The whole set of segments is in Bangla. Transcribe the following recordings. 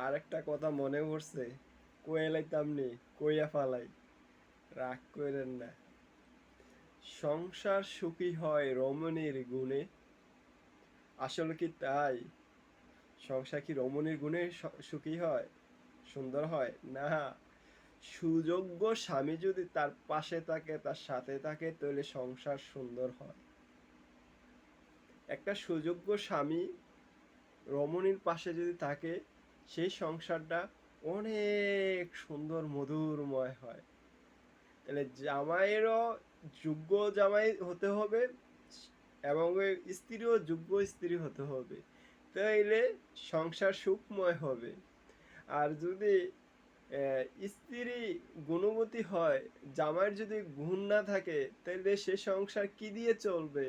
আর একটা কথা মনে পড়ছে। কয়ে লাইতাম নি? কইয়া ফালাই। রাগ করেন না। সংসার সুখী হয় রমণীর গুণে। আসলে কি তাই? সংসার কি রমণীর গুণে সুখী হয়? সুন্দর হয়? না। সুযোগ্য স্বামী যদি তার পাশে থাকে, তার সাথে থাকে, তাহলে সংসার সুন্দর হয়। একটা সুযোগ্য স্বামী রমণীর পাশে যদি থাকে সেই সংসারটা অনেক সুন্দর, মধুরময় হয়। তাহলে জামাইয়েরও যোগ্য জামাই হতে হবে এবং স্ত্রীও যোগ্য স্ত্রী হতে হবে। তাইলে সংসার সুখময় হবে। আর যদি স্ত্রী গুণবতী হয়, জামাইয়ের যদি গুণ না থাকে তাহলে সে সংসার কি দিয়ে চলবে?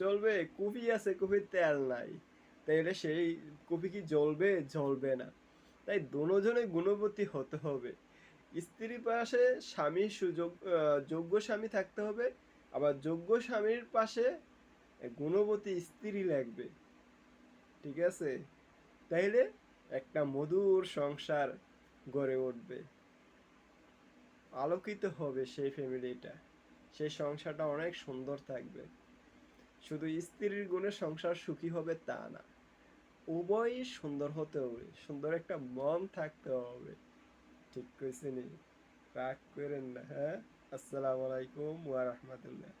চলবে? কফি আছে কফির তেল নাই। তাইলে সেই কফি কি জ্বলবে? জ্বলবে না। তাই দুজনে গুণবতী হতে হবে। স্ত্রীর পাশে স্বামী সুযোগ যোগ্য স্বামী থাকতে হবে। আবার যোগ্য স্বামীর পাশে গুণবতী স্ত্রী লাগবে। ঠিক আছে? তাইলে একটা মধুর সংসার গড়ে উঠবে। আলোকিত হবে সেই ফ্যামিলিটা সেই সংসারটা অনেক সুন্দর থাকবে। শুধু স্ত্রীর গুণে সংসার সুখী হবে তা না। উভয়ই সুন্দর হতে হবে, সুন্দর একটা মন থাকতে হবে। ঠিক কইছেনি রাগ করেন না হ্যাঁ? আসসালামু আলাইকুম ওয়া রাহমাতুল্লাহ।